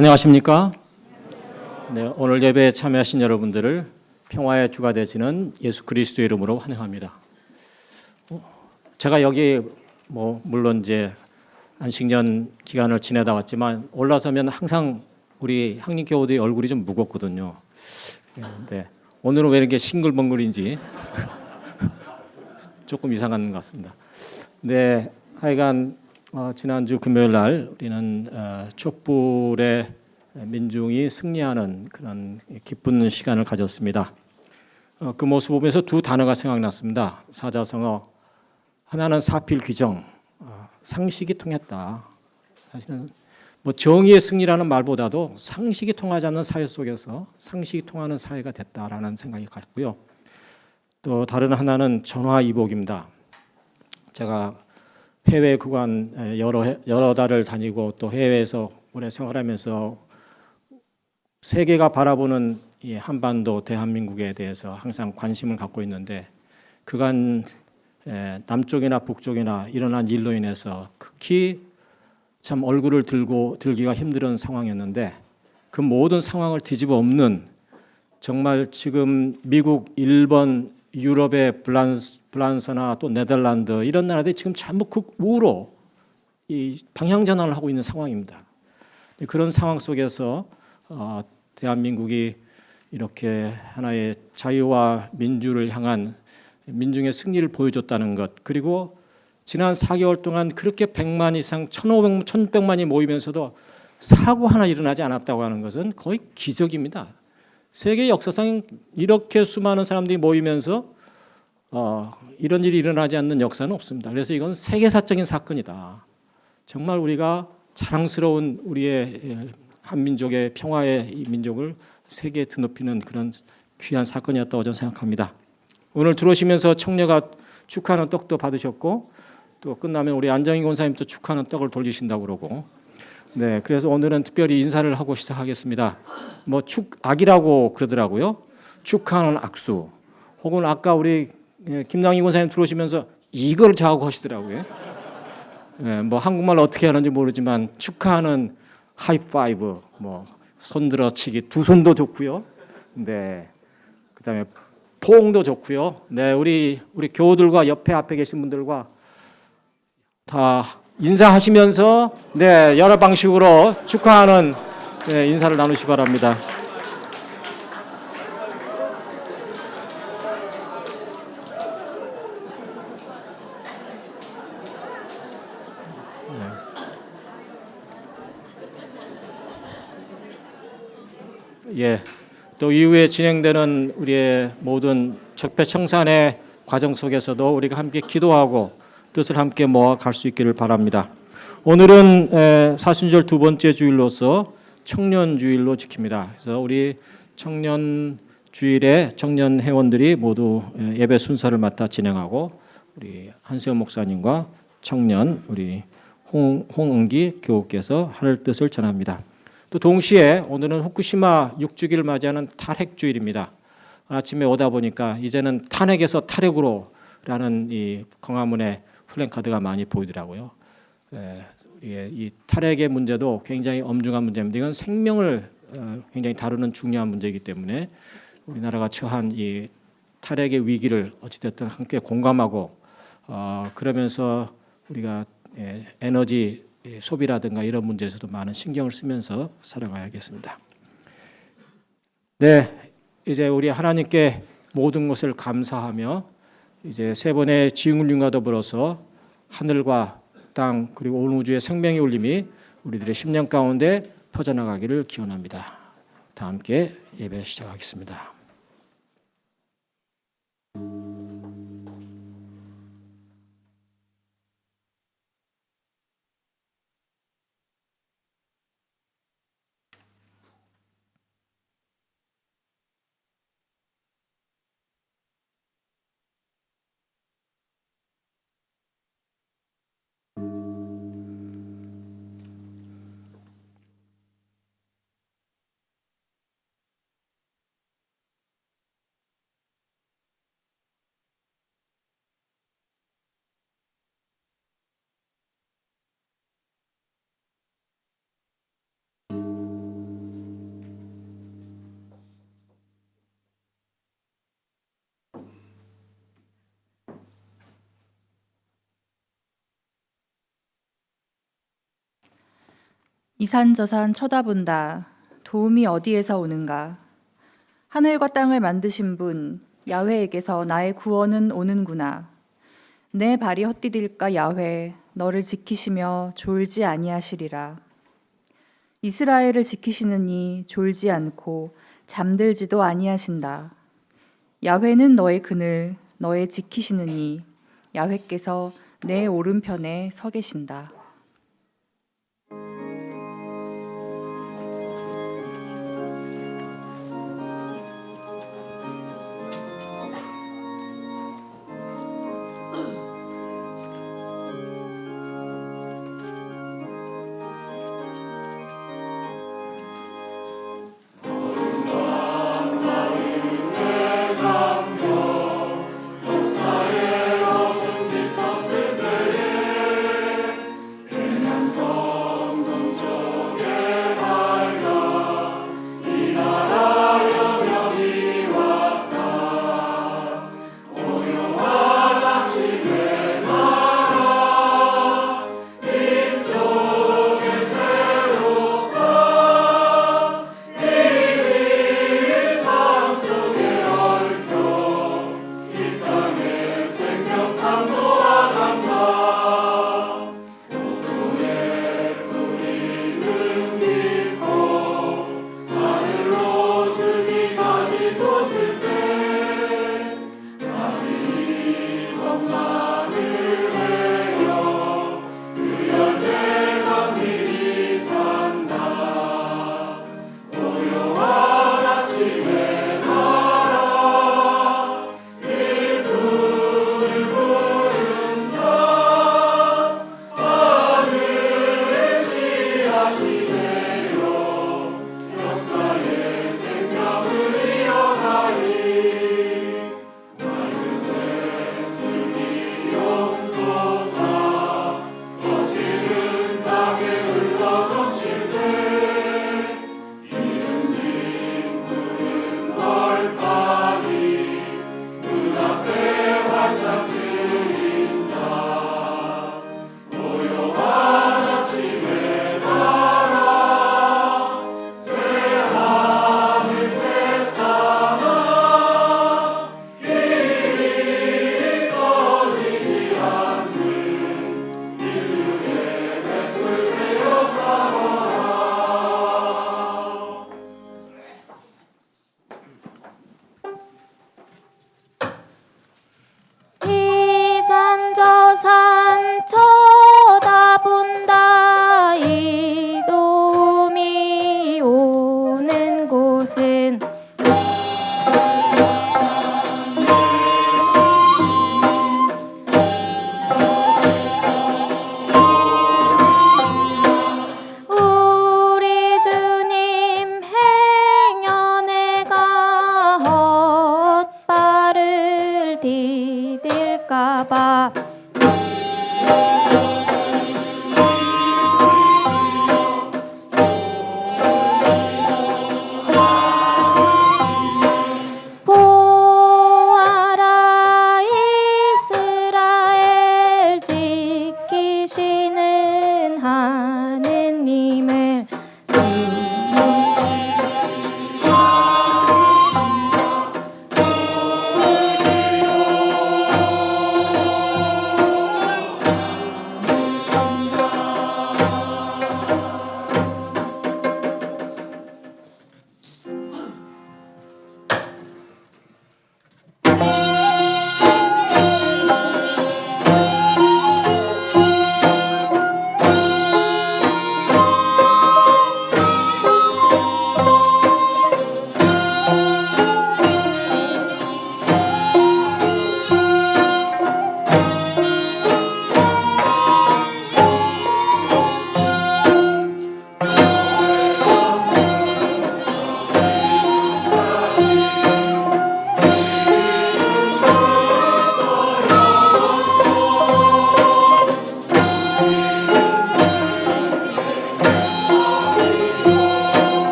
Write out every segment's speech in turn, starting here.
안녕하십니까? 네, 오늘 예배에 참여하신 여러분들을 평화의 주가 되시는 예수 그리스도 이름으로 환영합니다. 어, 제가 여기 뭐 물론 이제 안식년 기간을 지내다 왔지만 올라서면 항상 우리 향림 교우들의 얼굴이 좀 무겁거든요. 네, 오늘은 왜 이렇게 싱글벙글인지 조금 이상한 것 같습니다. 네, 하여간 어, 지난주 금요일 날 우리는 어, 촛불의 민중이 승리하는 그런 기쁜 시간을 가졌습니다. 어, 그 모습 보면서 두 단어가 생각났습니다. 사자성어 하나는 사필 규정, 어, 상식이 통했다. 사실은 뭐 정의의 승리라는 말보다도 상식이 통하지 않는 사회 속에서 상식이 통하는 사회가 됐다라는 생각이 갔고요. 또 다른 하나는 전화이복입니다. 제가 해외 구간 여러 해- 여러 달을 다니고 또 해외에서 오래 생활하면서 세계가 바라보는 이 한반도 대한민국에 대해서 항상 관심을 갖고 있는데 그간 에, 남쪽이나 북쪽이나 일어난 일로 인해서 극히 참 얼굴을 들고 들기가 힘든 상황이었는데 그 모든 상황을 뒤집어 엎는 정말 지금 미국, 일본, 유럽의 블란 스, 블란스나 또 네덜란드 이런 나라들이 지금 전부 극우로 이 방향 전환을 하고 있는 상황입니다. 그런 상황 속에서 어, 대한민국이 이렇게 하나의 자유와 민주를 향한 민중의 승리를 보여줬다는 것 그리고 지난 4개월 동안 그렇게 100만 이상 1,500, 1,100만이 모이면서도 사고 하나 일어나지 않았다고 하는 것은 거의 기적입니다. 세계 역사상 이렇게 수많은 사람들이 모이면서 어, 이런 일이 일어나지 않는 역사는 없습니다. 그래서 이건 세계사적인 사건이다. 정말 우리가 자랑스러운 우리의 예, 한민족의 평화의 이 민족을 세계에 드높이는 그런 귀한 사건이었다고 저는 생각합니다. 오늘 들어오시면서 청녀가 축하하는 떡도 받으셨고 또 끝나면 우리 안정희 권사님도 축하하는 떡을 돌리신다고 그러고 네 그래서 오늘은 특별히 인사를 하고 시작하겠습니다. 뭐 축악이라고 그러더라고요. 축하하는 악수 혹은 아까 우리 예, 김남희 권사님 들어오시면서 이걸 저하고 하시더라고요. 예, 뭐 한국말 어떻게 하는지 모르지만 축하하는 하이파이브, 뭐 손들어치기 두 손도 좋고요. 네, 그다음에 포옹도 좋고요. 네, 우리 우리 교우들과 옆에 앞에 계신 분들과 다 인사하시면서 네 여러 방식으로 축하하는 네, 인사를 나누시 기 바랍니다. 예. 또 이후에 진행되는 우리의 모든 적폐청산의 과정 속에서도 우리가 함께 기도하고 뜻을 함께 모아 갈 수 있기를 바랍니다. 오늘은 에, 사순절 두 번째 주일로서 청년 주일로 지킵니다. 그래서 우리 청년 주일에 청년 회원들이 모두 에, 예배 순서를 맡아 진행하고 우리 한세호 목사님과 청년 우리 홍, 홍은기 교우께서 하늘 뜻을 전합니다. 또 동시에 오늘은 후쿠시마 6주기를 맞이하는 탈핵주일입니다. 아침에 오다 보니까 이제는 탄핵에서 탈핵으로라는 이 광화문에 플랜카드가 많이 보이더라고요. 에, 예, 이 탈핵의 문제도 굉장히 엄중한 문제입니다. 이건 생명을 어, 굉장히 다루는 중요한 문제이기 때문에 우리나라가 처한 이 탈핵의 위기를 어찌됐든 함께 공감하고 어, 그러면서 우리가 예, 에너지 예, 소비라든가 이런 문제에서도 많은 신경을 쓰면서 살아가야겠습니다. 네, 이제 우리 하나님께 모든 것을 감사하며 이제 세 번의 지응울림과 더불어서 하늘과 땅 그리고 온 우주의 생명의 울림이 우리들의 심령 가운데 퍼져나가기를 기원합니다. 다 함께 예배 시작하겠습니다. 이산저산 쳐다본다. 도움이 어디에서 오는가? 하늘과 땅을 만드신 분 야훼에게서 나의 구원은 오는구나. 내 발이 헛디딜까 야훼 너를 지키시며 졸지 아니하시리라. 이스라엘을 지키시는 이 졸지 않고 잠들지도 아니하신다. 야훼는 너의 그늘 너의 지키시는 이 야훼께서 내 오른편에 서 계신다.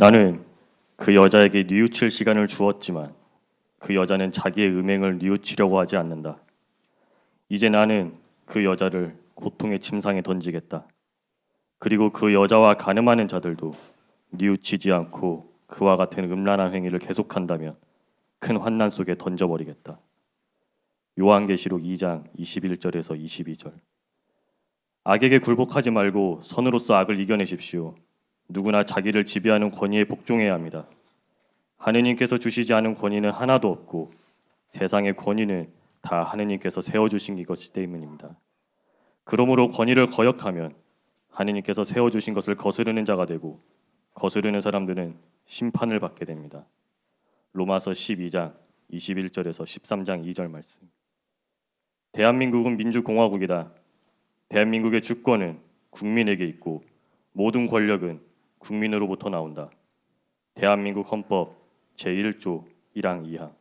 나는 그 여자에게 뉘우칠 시간을 주었지만 그 여자는 자기의 음행을 뉘우치려고 하지 않는다. 이제 나는 그 여자를 고통의 침상에 던지겠다. 그리고 그 여자와 가늠하는 자들도 뉘우치지 않고 그와 같은 음란한 행위를 계속한다면 큰 환난 속에 던져버리겠다. 요한계시록 2장 21절에서 22절. 악에게 굴복하지 말고 선으로서 악을 이겨내십시오. 누구나 자기를 지배하는 권위에 복종해야 합니다. 하느님께서 주시지 않은 권위는 하나도 없고 세상의 권위는 다 하느님께서 세워주신 것이 때문입니다. 그러므로 권위를 거역하면 하느님께서 세워주신 것을 거스르는 자가 되고 거스르는 사람들은 심판을 받게 됩니다. 로마서 12장 21절에서 13장 2절 말씀. 대한민국은 민주공화국이다. 대한민국의 주권은 국민에게 있고 모든 권력은 국민으로부터 나온다. 대한민국 헌법 제1조 1항 2항.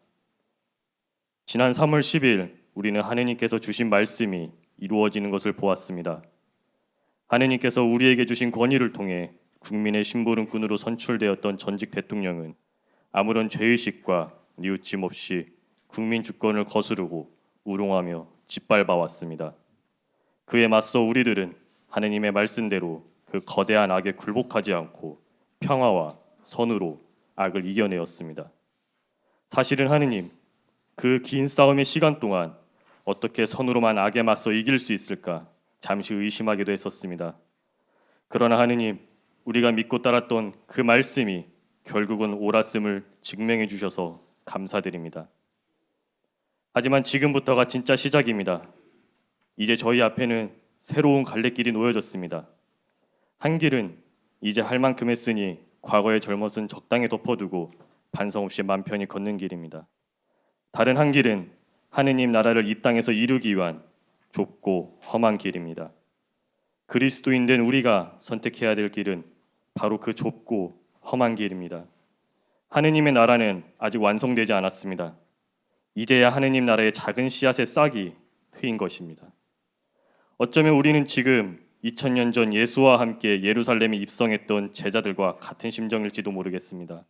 지난 3월 10일 우리는 하느님께서 주신 말씀이 이루어지는 것을 보았습니다. 하느님께서 우리에게 주신 권위를 통해 국민의 심부름꾼으로 선출되었던 전직 대통령은 아무런 죄의식과 뉘우침 없이 국민 주권을 거스르고 우롱하며 짓밟아 왔습니다. 그에 맞서 우리들은 하느님의 말씀대로 그 거대한 악에 굴복하지 않고 평화와 선으로 악을 이겨내었습니다. 사실은 하느님 그 긴 싸움의 시간 동안 어떻게 선으로만 악에 맞서 이길 수 있을까 잠시 의심하기도 했었습니다. 그러나 하느님 우리가 믿고 따랐던 그 말씀이 결국은 옳았음을 증명해 주셔서 감사드립니다. 하지만 지금부터가 진짜 시작입니다. 이제 저희 앞에는 새로운 갈래길이 놓여졌습니다. 한 길은 이제 할 만큼 했으니 과거의 젊었은 적당히 덮어두고 반성 없이 맘 편히 걷는 길입니다. 다른 한 길은 하느님 나라를 이 땅에서 이루기 위한 좁고 험한 길입니다. 그리스도인 된 우리가 선택해야 될 길은 바로 그 좁고 험한 길입니다. 하느님의 나라는 아직 완성되지 않았습니다. 이제야 하느님 나라의 작은 씨앗의 싹이 트인 것입니다. 어쩌면 우리는 지금 2000년 전 예수와 함께 예루살렘에 입성했던 제자들과 같은 심정일지도 모르겠습니다.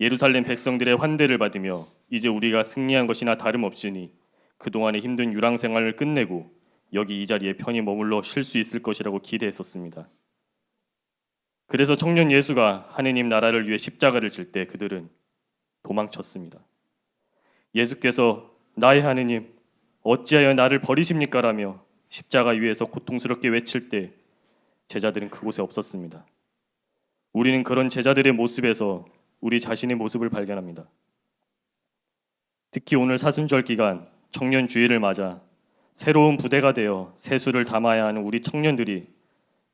예루살렘 백성들의 환대를 받으며 이제 우리가 승리한 것이나 다름없으니 그동안의 힘든 유랑 생활을 끝내고 여기 이 자리에 편히 머물러 쉴 수 있을 것이라고 기대했었습니다. 그래서 청년 예수가 하느님 나라를 위해 십자가를 질 때 그들은 도망쳤습니다. 예수께서 나의 하느님 어찌하여 나를 버리십니까라며 십자가 위에서 고통스럽게 외칠 때 제자들은 그곳에 없었습니다. 우리는 그런 제자들의 모습에서 우리 자신의 모습을 발견합니다. 특히 오늘 사순절 기간 청년 주일을 맞아 새로운 부대가 되어 세수를 담아야 하는 우리 청년들이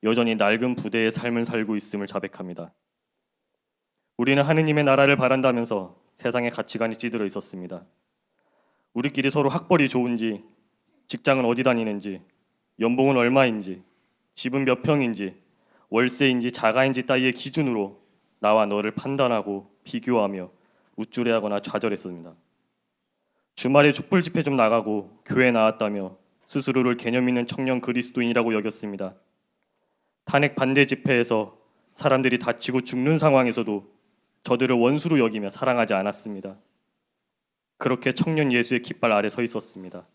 여전히 낡은 부대의 삶을 살고 있음을 자백합니다. 우리는 하느님의 나라를 바란다면서 세상의 가치관이 찌들어 있었습니다. 우리끼리 서로 학벌이 좋은지, 직장은 어디 다니는지, 연봉은 얼마인지, 집은 몇 평인지, 월세인지 자가인지 따위의 기준으로 나와 너를 판단하고 비교하며 우쭐해하거나 좌절했습니다. 주말에 촛불 집회 좀 나가고 교회 나왔다며 스스로를 개념 있는 청년 그리스도인이라고 여겼습니다. 탄핵 반대 집회에서 사람들이 다치고 죽는 상황에서도 저들을 원수로 여기며 사랑하지 않았습니다. 그렇게 청년 예수의 깃발 아래 서 있었습니다.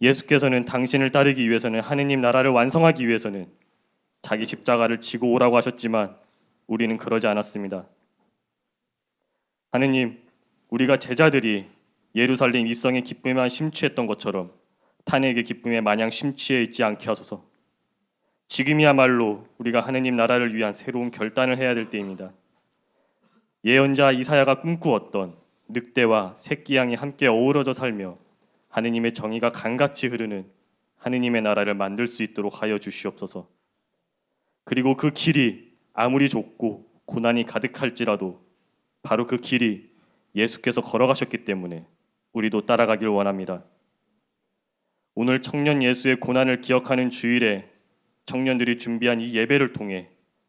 예수께서는 당신을 따르기 위해서는 하느님 나라를 완성하기 위해서는 자기 십자가를 지고 오라고 하셨지만 우리는 그러지 않았습니다. 하느님, 우리가 제자들이 예루살렘 입성의 기쁨에만 심취했던 것처럼 탄핵의 기쁨에 마냥 심취해 있지 않게 하소서. 지금이야말로 우리가 하느님 나라를 위한 새로운 결단을 해야 될 때입니다. 예언자 이사야가 꿈꾸었던 늑대와 새끼 양이 함께 어우러져 살며 하느님의 정의가 강같이 흐르는 하느님의 나라를 만들 수 있도록 하여 주시옵소서. 그리고 그 길이 아무리 좁고 고난이 가득할지라도 바로 그 길이 예수께서 걸어가셨기 때문에 우리도 따라가길 원합니다. 오늘 청년 예수의 고난을 기억하는 주일에 청년들이 준비한 이 예배를 통해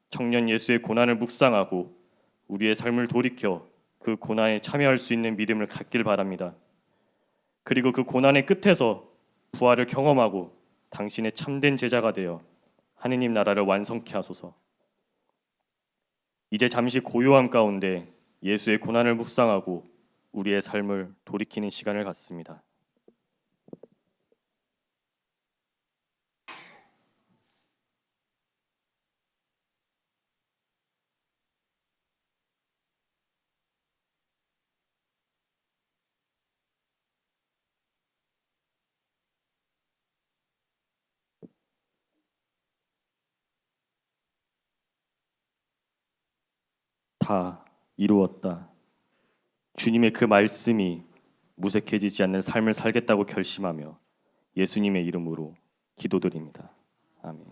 청년 예수의 고난을 묵상하고 우리의 삶을 돌이켜 그 고난에 참여할 수 있는 믿음을 갖길 바랍니다. 그리고 그 고난의 끝에서 부활을 경험하고 당신의 참된 제자가 되어 하느님 나라를 완성케 하소서. 이제 잠시 고요함 가운데 예수의 고난을 묵상하고 우리의 삶을 돌이키는 시간을 갖습니다. 다 이루었다. 주님의 그 말씀이 무색해지지 않는 삶을 살겠다고 결심하며 예수님의 이름으로 기도드립니다. 아멘.